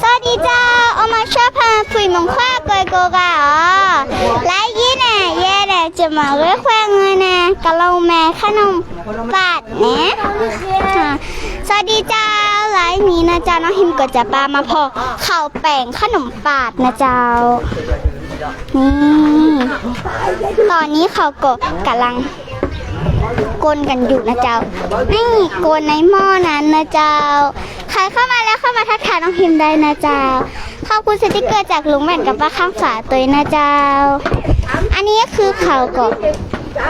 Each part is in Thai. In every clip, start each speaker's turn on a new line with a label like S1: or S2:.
S1: สวัสดีจ้าเอามาชอบพาคุยมงคว้าเกยโกกะอ๋อไลยี่น่ะแย่น่ะจะมาเว้ยแควงเงินน่ะกะลงแม่ขนมปาดเนะอ่าสวัสดีจ้าไลฟ์นี้นะจ้าน้องหิมก็จะปามาพอข้าวแป้งขนมปาดนะเจ้านี่ตอนนี้เขาก็กำลังกลนกันอยู่นะเจ้านี่กลนในหม้อนั้นนะเจ้า รเข้ามาแล้วเข้ามาทักทายน้องพิมได้นะเจ้า ขอบคุณสติกเกอร์จากลุงแม่นกับป้าข้างฝาตัวนะเจ้า อันนี้คือเขาก็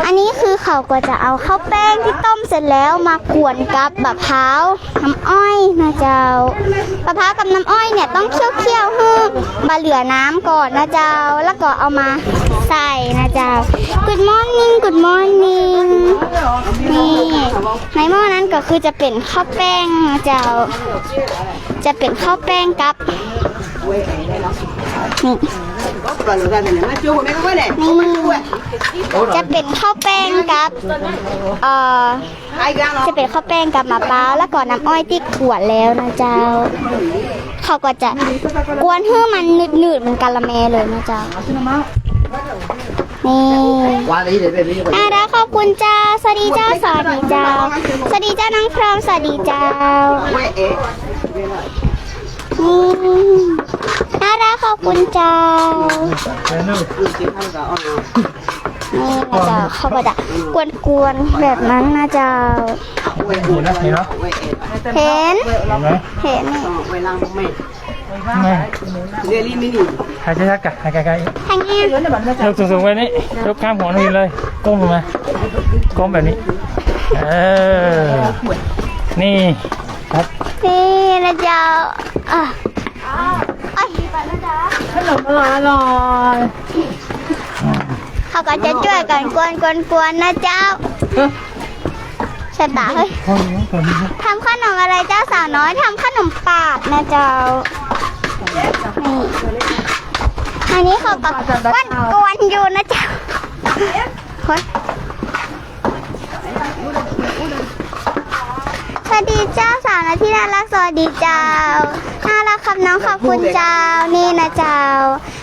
S1: อันนี้คือเขาก็จะเอาข้าวแป้งที่ต้มเสร็จแล้วมากวนกับมะพร้าวน้ำอ้อยนะเจ้ามะพร้าวกับน้ำอ้อยเนี่ยต้องเคี่ยวๆให้มาเหลือน้ำก่อนนะเจ้า แล้วก็เอามาใส่นะเจ้า Good morning Good morning นี่ในหม้อนั้นก็คือจะเป็นข้าวแป้งนะเจ้า จะเป็นข้าวแป้งกับ จะเป็นข้าวแป้งกับเอ่อจะเป็นข้าวแป้งกับมะพร้าวแล้วก็น้ำอ้อยที่ขวดแล้วนะเจ้า เขาก็จะกวนให้มันหนืดๆเหมันกะละแมเลยนะเจ้านี่
S2: Qua đi để về đi.
S1: อาดาขอบคุณเจ้า สวัสดีเจ้า สวัสดีเจ้า สวัสดีเจ้าน้องพร้อมสวัสดีเจ้านี่ อาดาขอบคุณเจ้า
S2: Ừ, chị không có ổn.
S1: นี่นะเจ้าเขาก็จะกวนๆแบบนั้นนะเจ้า
S2: Quẹ
S3: ดูนะนี่เนาะ
S2: quẹ ế.
S1: เห็น
S3: เห็นไหม
S1: เห็นนี่
S2: Ờ, quẹ lăng mẹ.
S3: ไง
S2: Ghê li mini.
S3: หายใจชักกะหายใจไกล
S1: ทางนี้
S3: ยกสูงๆไว้นี่ยกข้ามหัวนี่เลยก้มลงมาก้มแบบนี้เออนี่ครับ
S1: นี่นะเจ้าอะไอ้ย
S3: ขนมอร่อยอร่อย
S1: เขาก็จะช่วยกันกวนกวนกวนนะเจ้าใช่ปะเฮ้ย
S3: พ่อเลี้ยงก่อนนะ
S1: ทำขนมอะไรเจ้าสาวน้อยทำขนมปาดนะเจ้านี่อันนี้เขาก็กวนกวนอยู่นะเจ้าคนส วัสดีเจ้าสาวนะที่น่ารักสวัสดีเจ้าน่ารักครับน้องขอบคุณเจ้านี่นะเจ้า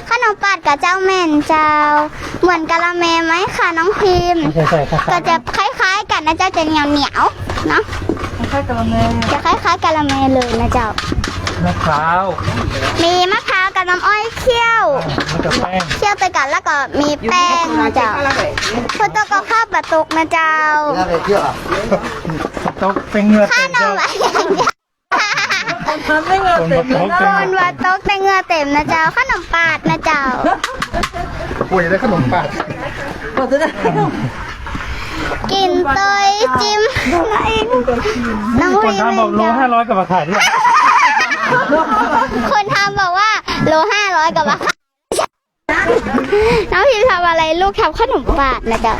S1: ขนมปาดกับเจ้าแม่นเจ้า เหมือนกะละแมไหมคะน้องพิมพ์
S3: ใส่ใส่ค่ะ
S1: ก็จะคล้ายๆกันนะเจ้าจะเหนียวเหนียวๆเนาะจะคล้ายๆกะละแมเลยนะเจ้า
S3: มะพร้าว
S1: มีมะพร้าวกับน้ำอ้อยเคี่ยว
S3: แล้วก็แป้ง
S1: เคี่ยวไปกันแล้วก็มีแป้งนะเจ้า
S2: Là vậy.
S1: พุทธก็ข้าวปลาตุกนะเจ้า
S2: Là vậy chưa ạ?
S3: โต๊ะเป็นเหงือก
S1: ข้า
S3: เต็
S1: ว
S3: ม
S1: หน่อ
S3: เจ้า
S1: ไม้อย่างเงี้ย
S3: คนมาโต๊ะ
S1: ค
S3: เป็น
S1: นว่าโต๊ะแต่เหงือเต็มนะเจ้าขนมปาดนะเจ้า
S2: Ui, đấy khăn bóng bạc.
S1: กินเตยจิ้มน้อง
S3: คน
S1: รี
S3: ทำบอกโลห้าร้อยกับมาขายที่ไหน
S1: คนทำบอกว่าโลห้าร้อยกับว่าน้องพิมทำอะไรลูกทำขนมปาดนะเจ้า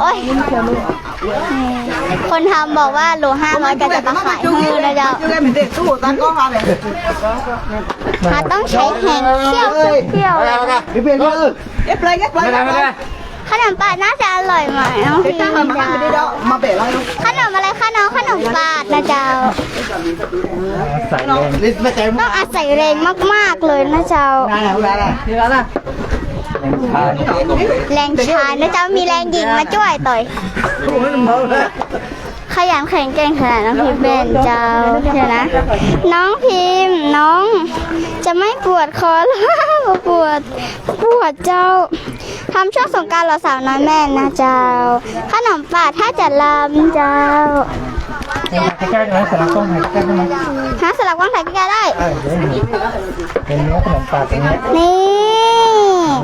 S1: โอ้ยคนทำบอกว่าโลห้าร้อยก็จะมาขายให้นะเจ้า
S2: Chưa em mình để tủ ta có vào này.
S1: มาต้องใช้แหงเคี่ยวเคี่ยวเลย
S2: Đi về đi ư. Ép lên, ép
S3: ไม่ได้
S2: lên.
S3: ไม่ได้
S1: ข นมปาดน่าจะอร่อยไหมน้องพิ
S2: Thế
S1: ม
S2: chắc là mà ăn cái đi đâu. Mà bể lăng không?
S1: ขนมอะไรคะน้องขนมปาดนะเจ้า
S3: ใส่เอง
S2: Đi, mẹ chạy
S1: ต้องอาศัยแรงมากๆเลยนะเจ้า
S2: Này này, này này. Đi ra này.
S3: ทาน
S1: แรงชายนะเจ้ามีแรงหญิงมาช่วยต่อยขยันแข็งแกร่งขนาดน้องพิมพ์เป็นเจ้าเดี๋ยวนะ น้องพิมพ์น้อง จะไม่ปวดคอหรือปวด ปวดเจ้า ทำช่วงสงกรารเราสาวน้อยแม่นนะเจ้า ขนมปาดถ้าจะลำเจ้า
S3: ใกล้ๆไหมสลักต้องใกล้ๆไหม
S1: หาสลักวางถ่ายใกล้ๆได้
S3: เป็นเนื้อขนมปากอย่างเงี้ย
S1: นี่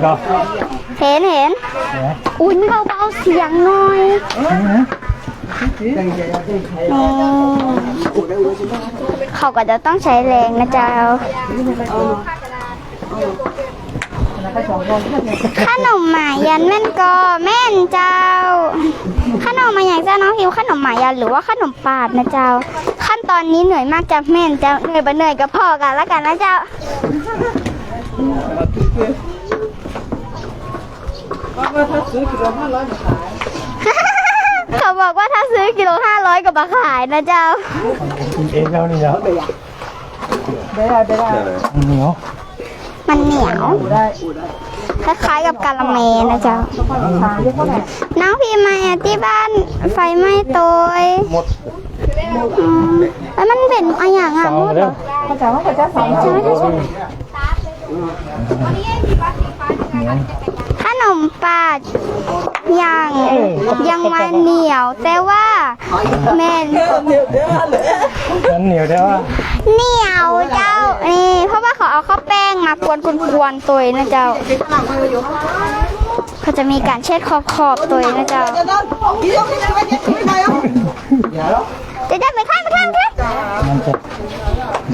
S3: ก็
S1: เห็นเห็น
S3: เนี่ย
S1: อุ้ยเบาๆเสียงหน่อย
S3: นี่นะ
S1: นี่เขาก็จะต้องใช้แรงนะเจ้า ขนมหมายันแม่นกอแม่นเจ้า ขนมมาอย่างเจ้าน้องพิวขนมหมายันหรือว่าขนมปาดนะเจ้า ขั้นตอนนี้เหนื่อยมากจะแม่นเจ้าเหนื่อยไปเหนื่อยก็พอกันแล้วกันนะเจ้าเขาบอกว่าถ้าซื้อกิโลห้าร้อยก็มาขายนะเจ้า
S3: กินเองแล้วนี่เนาะเหนียว
S1: มันเหนียวคล้ายๆกับกาละเมนะจ๊ะน้องพี่มาที่บ้านไฟไหม้ตัวหมดแล้วมันเป็นอะไรอย่างอะ
S3: สอง
S1: มด
S3: เด้
S1: เหร
S3: อ
S1: อใช่ใช่ใช่ใช่ ขนมปาดยังยังมาเหนียว แต่ว่าแม่น
S3: มันเหนียวได้ว่า
S1: เหนียวเจ้านี่เพราะว่าเขาเอาข้าวแป้งมากวนๆๆตัวนะเจ้าเขาจะมีการเช็ดขอบขอบๆตัวนะเจ้า
S2: Cho nó, đi vô cái này cái này. Dạ đó.
S1: เดี๋ยวจะไปข้างไปข้างไปข้าง
S3: มันจะ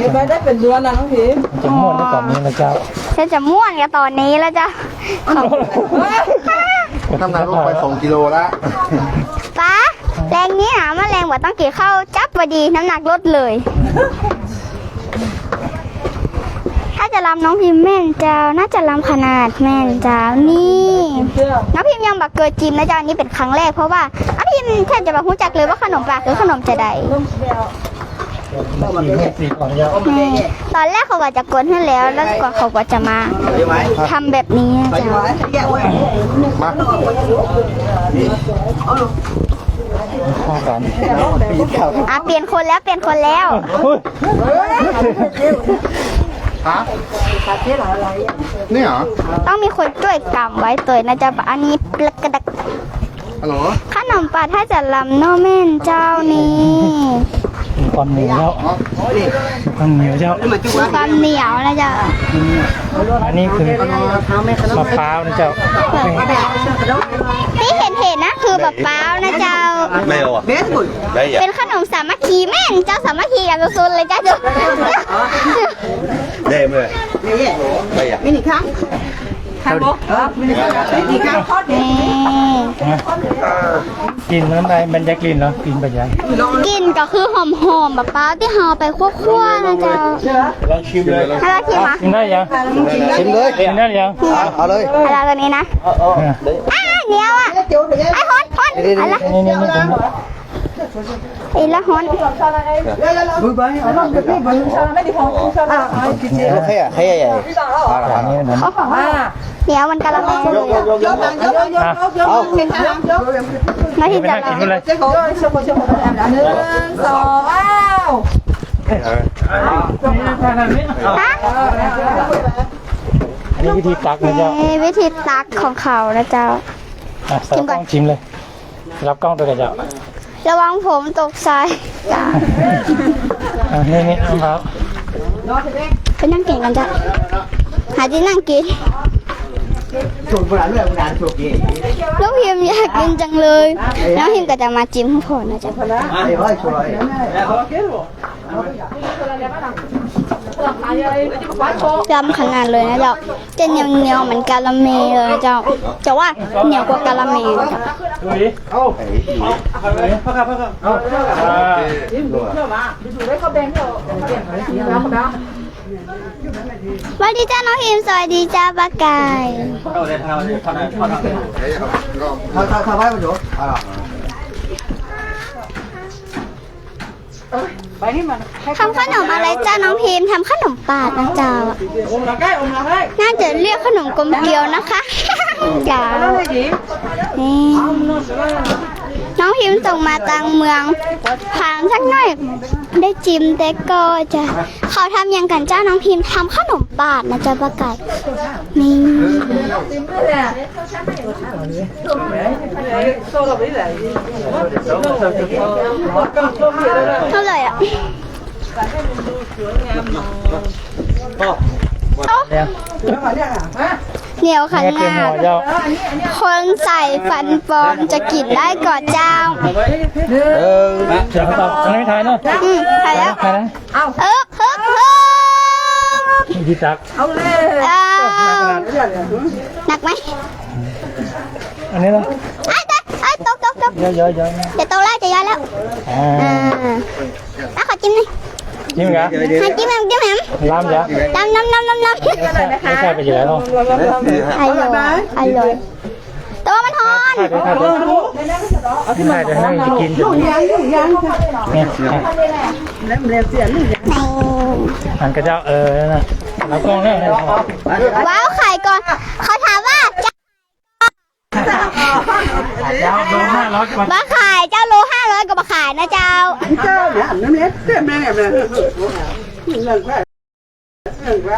S2: Cái bé đấy เป็นเดือนนะน้องพิม
S3: มันจะม้วนได้ตอนนี้นะเจ้า
S1: ฉันจะม่วนกับตอนนี้แล้วจ้ะขอบ
S4: น้ำหนักลงไปสองกิโลแล้ว
S1: ป้าแรงนี้หามาแรงกว่าต้องกี่เข้าจับพอดีน้ำหนักลดเลย ถ้าจะรำน้องพิมพ์แม่นเจ้าน่าจะรำขนาดแม่นเจ้านี่
S2: เชื่อ
S1: น้องพิมพ์ยังบักเกิดจิมนะเจ้าอันนี้เป็นครั้งแรกเพราะว่าน้องพิมพ์แทบจะบักรู้จักเลยว่าขนมปลาคือขนมจะใด ตอนแรกเขาก็จะกดให้แล้วแล้วก็เขาก็จะมาทำแบบนี้จ้า
S2: mà cái gạo ấy.
S4: มา
S3: เข้ากัน
S1: อะเปลี่ยนคนแล้วเปลี่ยนคนแล้ว
S4: ฮะนี่เหรอ
S1: ต้องมีคนช่วยกำไว้ตัวนะจ๊ะอันนี้ปลกกระดัก
S4: ฮัลโหล
S1: ขนมปังถ้าจะลำโนแม่นเจ้านี่
S3: มี ความเหนียวเจ้า
S2: Ôi đi.
S3: มีความเหนียวเจ้า
S2: Nhưng mà chú
S1: มี
S2: quá.
S1: ความเหนียวนะจ๊ะ
S3: อันนี้คือมะพร้าวนะเจ้า
S1: ที่เห็นเห็นๆนะคือแบบเป้าวนะเจ้า
S4: ไม่เอาอะ
S2: Bé tuổi.
S4: ได้อะ
S1: เป็นขนมสามัคคีแม่นเจ้าสามัคคีอย่างสุดๆเลยจ้าจุ๊
S4: ได้ไหม
S2: Mẹ vậy.
S4: ได้อ่ะ
S2: Mini khăn. Khăn bố. Ờ, mini khăn. Mini khăn hot đi.
S1: นี่
S3: กินน้ำลายมันจะกลิ่นเหรอกลิ่นไปยัง
S1: กลินก็คือหอมๆแบบเป้าวที่ห่อไปคั่วๆนะเจ้า
S4: ลองชิมเลย
S1: ให้เราชิมอะ
S3: กินได้ยัง
S4: ชิมเลย
S3: กินได้ยัง
S4: เอาเลย
S1: ให้เราตัวนี้นะ
S3: อะ
S1: อ่าเหนียวอะ
S2: Chú thì cái.
S1: ไอ้ฮอนฮอนอะไร
S3: นี่นี่นี่ นี่
S1: ไอ้ละฮอน
S2: Vui bấy. Ở lòng được đi bấy. Sao nó đi phòng. Sao nó. À, chị chị.
S4: โอเคอะให้ใหญ่
S3: อย่างนี้นะ
S2: À.
S1: เหนียวมันกะละแมเลย
S2: Vô vô vô vô vô vô vô. Cái khăn. Vô.
S1: นาที
S3: ไม่
S1: จะ
S3: น่า
S1: ล
S3: กิ
S1: อนง
S3: ไปเลย
S2: Cái khổ. Xong rồi xong rồi. H นึ่งสองอ้าว
S1: ฮะ
S3: อันนี้วิธีตักนะเจ้า
S1: นี่วิธีตักของเขานะเจ้า
S3: อะใส่กล้องชิมเลยรับกล้องตัวกับเจ้า
S1: ระวังผมตกทรายจ้า
S3: อะนี่นี่มะพร้าว
S1: ไปนั่งกินกันจ้ะหาที่นั่งกิน
S2: chuột vừa đánh rồi vừa đánh chuột gì
S1: น้องพิมอยากกินจังเลย น้องพิมก็จะมาจิ้มข้าวโพดนะจ๊ะ
S2: Ê ơi chuột ơi
S1: ยำขนาดเลยนะเจ้าจะเหนียวเหนียวเหมือนกาละเมเลยเจ้าจะว่าเหนียวกว่ากาละเมนะเจ้า
S3: ดูดิเอาพักครับพักครับเอาอ่า
S1: สวัสดีจ้าน้องพิมสวัสดีจ้าป้าไก่
S2: thôi thôi thôi bái vào chỗ à
S1: ทำขนมอะไรจ้าน้องพิมทำขนมปาดนะเจ้า
S2: ôm là cái ôm là cái
S1: น่าจะเรียกขนมกลมเกลียวนะคะจ้า
S2: cái gì
S1: นี่น้องพิมพ์ส่งมาตังเมืองผ่านสักหน่อย ได้จิมแต่ก็จะเขาทำยังกันเจ้าน้องพิมพ์ทำขนมปาดนะจ๊ะป้าไก่นี่ เท่าไหร่อะ
S3: เนี่ย
S1: เหนียวข
S3: แม่เตรียม
S1: นา
S3: หั
S1: ด
S3: วเจ้า
S1: คนใส่ฟันปลอมจะกินได้ก่อนเจ้า
S3: เดี๋ยวเขาตอบอันนี้ไม่ทายเนาะ
S1: อืมไปแล้ว
S3: ใครนะ
S1: เอ๊บเอ๊บเอ๊บ
S3: วิธีตัก
S2: ông lên
S1: อ้าวหนักไหม
S3: อันนี้นะ
S1: ไอ้ตกไอ้ตกตกตก
S3: เยอะเยอะเยอะ
S1: จะโตแล้วจะย้อยแล้ว
S3: อ่า
S1: อ่าแล้วขอจิ้มหน่อย
S3: จิ้มกะ
S1: ให้จิ้มแหมจิ้มแหม
S3: ลามจ้ะ
S1: น้ำน้ำน้ำน้ำน้ำ
S3: ไม่ใช่ไปอยู่แล้วเนาะ
S1: อร่อยอร่อยต่ว่ามันห
S3: ถ่ายเดี๋ยวถ่ายเดี๋ยวถ่ายเดี๋ยวนั่งจะกินอยู่เนี่ยเนี่ย
S1: นี่
S3: หันกระเจ้าเออนะแล้วกล้องเนี่ย
S1: ว้าวไข่ก่อน เขาถามว่าจะ
S3: เจ้าโลห้าร้อยกว่บา
S1: มาขายเจ้าโลห้าร้อยกับมาขายนะเจ้า เจ้าเนี่
S2: ยนั่นเล็ดเต้มแม่แม่เรื่
S3: องแค่
S1: เรื่องแค่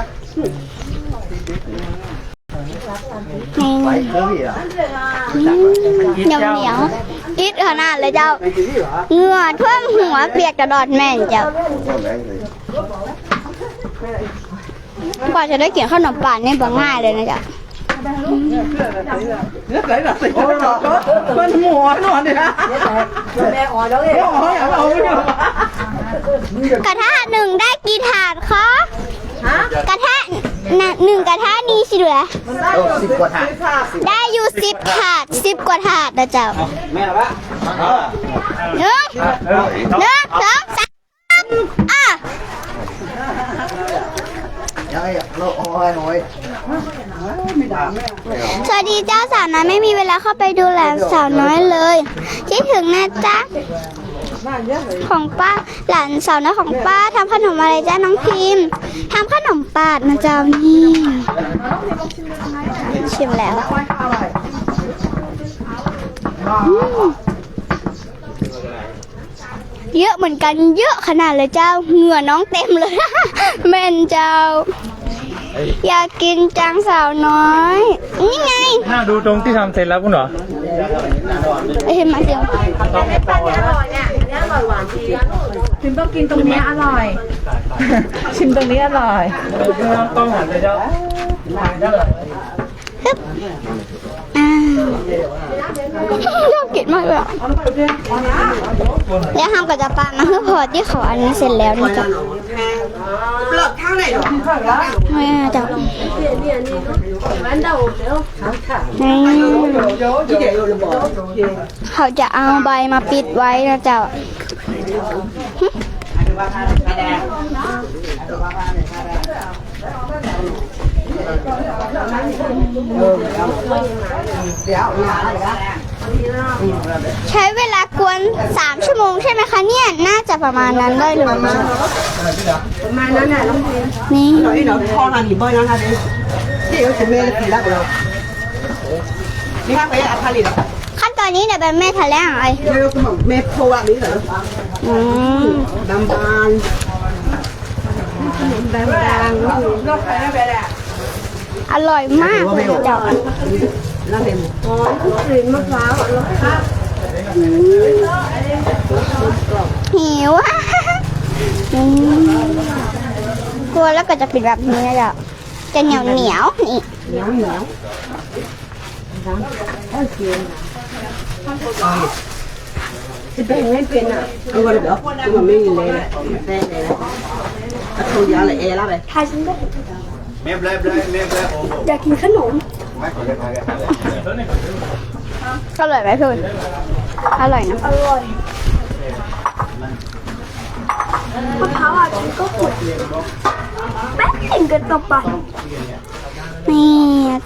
S1: ไปเคยเหรอ
S3: เหนียว
S1: เหนียวอิดขนาดเลยเจ้าเงื่อนท่วมหัวเปียกกระดอดแม่นเจ้ากว่าจะได้เกี่ยวข้าวหนมป่านนี่บ่ง่ายเลยนะจ๊ะ
S2: มันหมูนอนเนี่ยนะแม่อ่อนแล้วเองอ๋อนอย่าเอาไม่ได้
S1: กระทะหนึ่งได้กี่ถาดคะกระทะหนึ่งกระทะนี้สิเหลือ
S4: สิบกว่าถาด
S1: ได้อยู่สิบถาดสิบกว่าถาดนะเจ้า
S4: แม่ละ
S1: หนึ่งหนึ่งสองสามอะ
S4: ยังไงเราโอ้ยโอ้ย
S1: สวัสดีเจ้าสาวน้อยไม่มีเวลาเข้าไปดูแลสาวน้อยเลย คิดถึงนะจ๊ะ ของป้าหลานสาวน้อยของป้าทำขนมอะไรจ้าน้องพิมพ์ทำขนมปาดนะเจ้านี่ชิมแล้วอืมเยอะเหมือนกันเยอะขนาดเลยเจ้า เหงื่อน้องเต็มเลย แม่นเจ้า อยากกินจังสาวน้อย นี่ไง
S3: น่าดูตรงที่ทำเสร็จแล้วคุณเหรอ
S1: เอ้ยมาเดี๋ยว
S2: ชิมต้องกินตรงนี้อร่อย ชิมตรงนี้อร่อย
S3: ต้องหันเลยเจ้า
S1: ฮึบอ่า ชอบกินมากเลยอะแล้วทำกับจะปามาเพื่อพอที่เขาอันนี้เสร็จแล้วนี่จ้ะไม่จ้ะนี่เขาจะเอาใบมาปิดไว้นะเจ้า ใช้เวลากวนสามชั่วโมงใช่ไหมคะเนี่ย น่าจะประมาณนั้นได้เลย
S2: ประมาณนั้นแหละน้องพิม
S1: นี่
S2: ไอ้หนูทอนาหนีบ่อยนะฮะดิที่เขาจะเมย์ผีรักเรานี่ฮะไปอาคาลิ
S1: ขั้นตอนนี้เนี่ยเป็นแม่ทะเลงไร
S2: เมย์ก็เมย์โพว่านี้เหรอ
S1: อืม
S2: ดำบานดำบานรถไฟนั่นไปแหละ
S1: อร่อยมากเลยเจ้า
S2: นั่นเป็นอ๋อกลิ่นมะพร้าวอะรสชาติ
S1: หิวอะอืมกลัวแล้วก็จะเป็นแบบนี้นะเจ้าจะเหนียวเหนียวๆนี่
S2: เหนียวเหนียวจะเป็นไม่เป็นอะเอาไปเดี๋ยวมันไม่มีเลยแน่เลยนะเขายาเลยเอล่ะไป
S1: ทายฉันก็
S4: เมฟเลยเลยเมฟเลยโอ้โห
S1: อยากกินขนม
S4: ไม่ขอเรียกใครกัน
S1: อร่อยไหมพี่อุ่นอร่อยนะ อร่อยมะพร้าวอะฉันก็ขวดแป๊บเองก็ตบไป นี่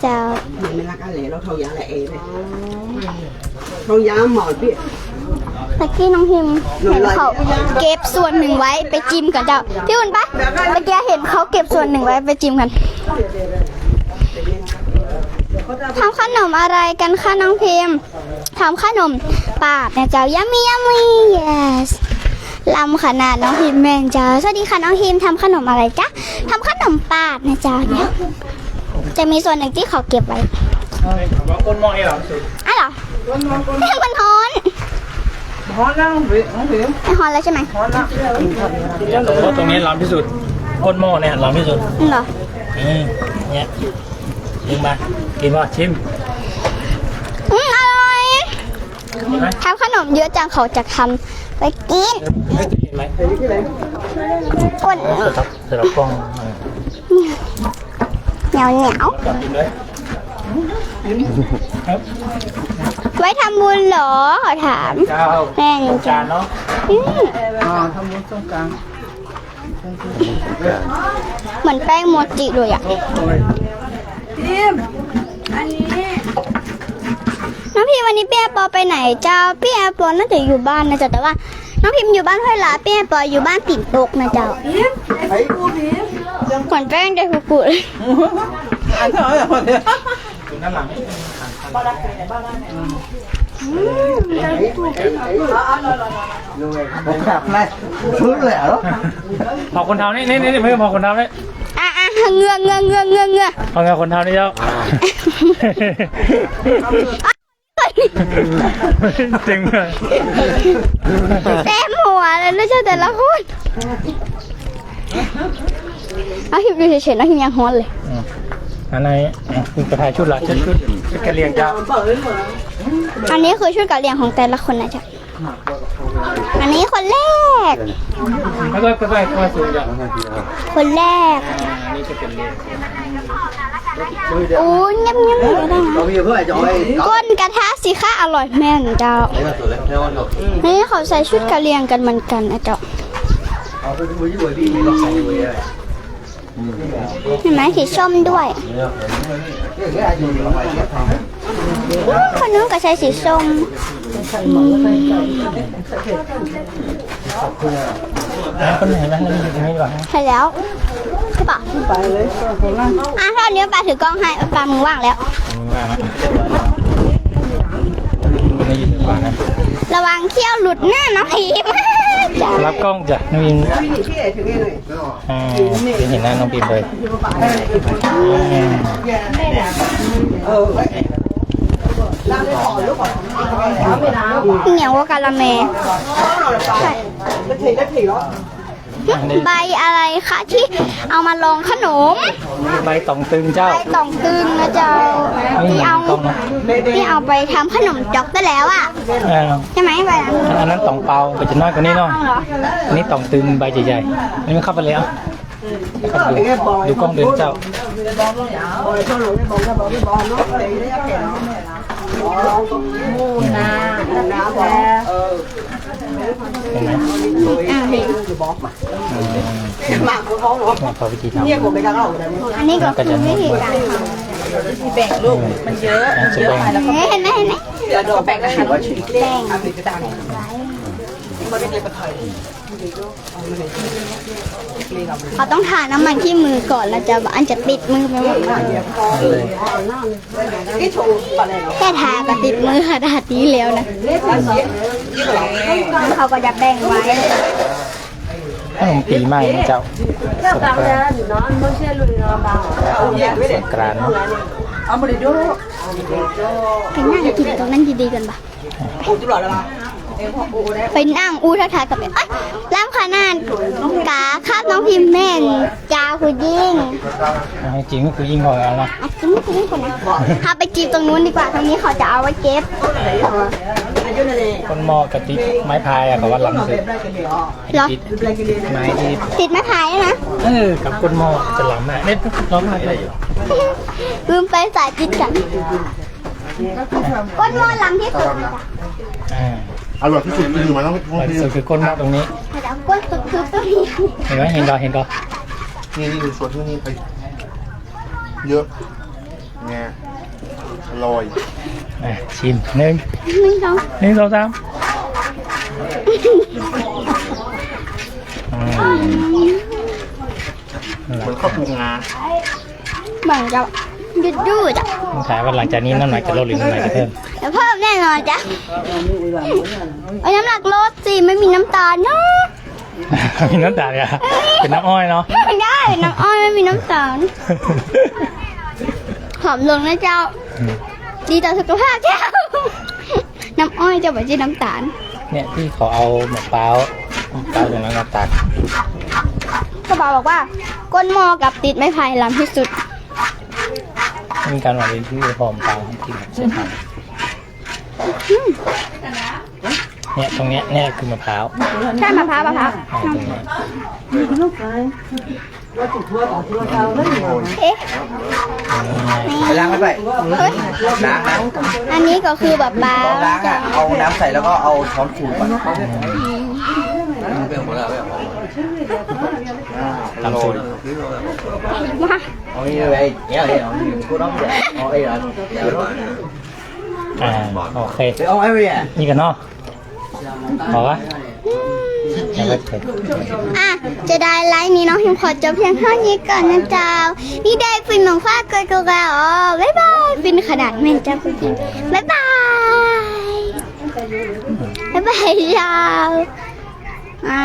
S1: เจ้า
S2: mình mới là cái lẽ nó thâu giá là ế này thâu giá mỏi biết
S1: ตะกี้น้องพิมเห็นเขาเก็บส่วนหนึ่งไว้ไปจิ้มกันเจ้าพี่อุ่นปะเมื่อกี้เห็นเขาเก็บส่วนหนึ่งไว้ไปจิ้มกันทำขนมอะไรกันคะน้องพิมทำขนมปาดนะเจ้ายัมมี่ยัมมี่ yes ลำขนาดน้องพิมแมนจ้าสวัสดีค่ะน้องพิมทำขนมอะไรจ๊ะทำขนมปาดนะเจ้าเนี่ยจะมีส่วนหนึ่งที่เขาเก็บไว้
S3: ว่าคนมองเองเห รอ
S1: อะเหรอไม่ทำมันฮ้อน
S2: khó lắm việc không hiểu
S1: ไม่ฮ้อนแล้วใช่ไหม
S2: khó lắm
S3: เพราะตรงนี้ล้ำที่สุดก้นหม้อเนี่ยล้ำที่สุด
S1: อืมเหรอ
S3: อืมเนี่ยยิงมากินว่าชิม
S1: อืมอร่อย
S3: เห็นไหม
S1: ทำขนมเยอะจังเขาจะทำไปกิน
S3: เห็นไหม
S1: อ้วน
S3: เสร็จแล้วเสร็จแล้วกล้อง
S1: เหนียวเหนียว
S3: จับกินเลยครับ
S1: ไว้ทำบุญเหรอขอถาม
S3: เจ้า
S1: แม่จริง
S3: จานเนาะ
S1: อืม
S2: à thăm muốn sông càng
S1: เหมือนแป้งโมจิเลยอะ
S2: tim
S1: น้องพิมวันนี้พี่แอปปอไปไหนเจ้าพี่แอปปอน่าจะอยู่บ้านนะจ๊ะแต่ว่า น้องพิมอยู่บ้านห้วยหลาพี่แอปปออยู่บ้านติ่นตกนะเจ้าขวัญแป้งใจกุกุเลย
S2: อันเท่าไหร่คนเนี่ย
S3: ดูด้านหลัง
S4: ผมขับเลยชุดเลยเหรอ
S3: พอคนเท้านี่นี่นี่ไม่พอคนเท้านี่
S1: อะอะเงือเงือเงือเงือเงือ
S3: พอไงคนเท้านี่เจ้าจริงเลย
S1: เต็มหัวเลยนะเจ้าแต่ละคนน้องพิมดูเฉยๆน้องพิมยังฮอนเลย
S3: อันไหนคุณกระทายชุดละชุดชุด ชุดกระเลียงเจ้า
S1: อันนี้คือชุดกะเหรี่ยงของแต่ละคนนะจ๊ะ อันนี้คนแรก
S3: ไม่ก็ก็ไปก็สูงจ้ะ
S1: คนแรก
S3: อันนี้จะเป็นเลียง
S1: โอ้ยเงียบเงียบๆเลยได้นะ
S4: có bây giờ phải cho
S1: ก้นกระทะสีข้าอร่อยแม่นเจ้า
S4: đấy là tuổi lên theo anh rồi
S1: นี่เขาใส่ชุดกะเหรี่ยงกันเหมือนกันนะเจ้า
S4: Ờ, cái mũi với đuổi đi thì nó xài đuổi này
S1: เห็นไหมสีส้มด้วยคนนู้นก็ใส่สีส้ม
S3: แล้วคนไหนบ้างนี่อยู่ตรงนี้ก่อนนะ
S1: ใช่แล้วใช่ปะ
S2: ไปเลย
S1: อะถ้าเนี้ยปลาถือกล้องให้ปลามือว่างแล้ว
S3: รงกลางนะ
S1: ระวังเขี้ยวหลุดหน้าน้องพีมจ้า
S3: รับกล้องจ้ะน้องพิม
S2: พี่เอ๋ถึงนี่เลย
S3: อ่าเห็นหน้าน้องพิมเลย
S2: เออล้างได้พอลูกก่อนไม่ล้าง
S1: เหนียวกว่ากะละแม
S2: เอาหน่อยไปแล้วถีแล้วถีแล้ว
S1: ใบอะไรคะที่เอามาลองขนม
S3: ใบตองตึงเจ้า
S1: ใบตองตึงนะเจ้า
S3: ไม่
S1: ที่
S3: เห็น
S1: เอา
S3: กล้องนะ
S1: ที่เอาไปทำขนมจอกได้แล้วอะ
S3: เออ
S1: ใช่ไหมใบนั้น
S3: อันนั้นตองเปาไปจะน้อยกว่านี้เนาะ
S1: ต้องเหรอ
S3: อันนี้ตองตึงใบใหญ่ๆนี่มันเข้าไปเลยเอะเข้าไปดูดูกล้องเดินเจ้า
S2: เห็
S3: นหมา
S2: กของเขาเนาะ
S3: มาพอวิธีทำ
S2: เนี่ยผมไปกันเอาแต่
S1: อันนี้ก็คือวิธีการท
S2: แบ่งลูกมันเยอะ
S3: จะแบ่งำ
S1: เห็นไหมเห็นไหม
S2: เดี๋ยวโดนแบ่งกันว่าฉีก
S1: แป้ง
S2: อันนี้จะดังมันไม่เลยกระเทย
S1: เขาต้องทาน้ำมันที่มือก่อนแล้วจะอันจะติดมือไปหมดเลย
S2: ที่ชูอะไรเนาะ
S1: แค่ทาก็ติดมือขนาดนี้แล้วนะเขาก็จะแบ่งไว้
S3: ขนมปีใหม่นะเจ้าสงกรานต์
S2: เอาเนี่ยไม่
S3: ส
S2: ได้
S3: งกรานต์เนาะ
S2: เอามาดิดู
S1: ไปนั่งกินตรงนั้นดีๆกันปะ
S2: ไป
S1: นั่งอู้ทักทายกับเอ้ยล้ำขนาดกาคาบน้องพิมพ์แม่นจาคุณยิ่ง
S3: เอาให้จริงก็คือยิ่งกว่าแล้วเนาะ
S1: อะจริงไม่จริงคนนะพาไปจีบตรงนู้นดีกว่าตรงนี้เขาจะเอาไว้เก็บ
S3: คนหมอกระติกไม้พายอะกับว่าหลังสุด
S2: ได้กันเลยอ๋อ
S1: เหรอ
S3: ติดไม้ที่
S1: ติดไม้พายด้วยนะ
S3: เออกับคนหมอจะหลังน่ะเนี่ยร้องไห้ได้อยู่
S1: ลืมไปสายจิตกันก้นหมอลำที่สุดนะจ๊ะ
S3: อ่า
S5: อร่อยที่สุดคือมันต้องต้อง
S3: หลัง
S5: ที่
S3: สุดคือก้นหมอตรงนี้
S1: แต่ก้นสุดคือตัวนี้
S3: เห็นไหมเห็นก็เห็นก็
S5: นี่นี่ส่วนที่นี่ไปเยอะแงอร่อย
S3: อะชิมหนึ่ง
S1: หนึ่งสอง
S3: หนึ่งสองสามอืม
S5: เหมือนข้าวปรุงงา
S1: เหมือนจะยืดยืดๆอะ
S3: ต้องถามว่าหลังจากนี้น้ำหนักจะลดหรือน้ำหนักจะเพิ่ม
S1: แล้วเพิ่มแน่นอนจ้ะเอาน้ำหนักลดสิไม่มีน้ำตาลเนาะ
S3: มีน้ำตาลอะเป็นน้ำอ้อยเนาะ
S1: ไม่ได้น้ำอ้อยไม่มีน้ำตาลหอมลงนะเจ้า ดีต่อสุขภาพเจ้า น้ำอ้อยจะไม่ใช่น้ำตาล
S3: เนี่ยที่เขาเอามะพร้าวมะพร้าวตรงนั้นมาตัด
S1: ก็บอกบอกว่า ก้นหม้อกับติดไม้ไผ่ล้ำที่สุด
S3: มีการวางเป็นที่หอมเปล่าให้กินแบบเส้นทางเนี่ยตรงเนี้ยเนี่ยคือมะพร้าว
S1: ใช่มะพร้าวมะพร้าว
S3: อ่าตรงเนี้ย
S1: เอ๊ะ
S4: ไปล้างไม่ไป
S1: เฮ้ย
S4: ล้างล้าง
S1: อันนี้ก็คือแบบบ้า
S4: ล้างอะเอาน้ำใส่แล้วก็เอาช้อนขูดก่อนเป็นหมดแล้ว
S3: ตามสูตร
S1: มา
S4: เอานี่ไปเดี๋ยวเดี๋ยวกูต้องเดี๋ยวเอาไอ้เดี๋ยวเดี๋ยว
S3: อ่าโอเค
S4: ไปเอาไอ้เวีย
S3: นี่กันเนาะบอกว่าเอะ
S1: จะได้ไลฟ์นี้น้องพิมขอจบเพียงเท่านี้ก่อนนะจ้านี่ได้ฟินหมองข้าเกยกกาอ๋อบ๊ายบายฟินขนาดแม่นจ้าคุณพิมบ๊ายบายบ๊ายบายจ้าอ่า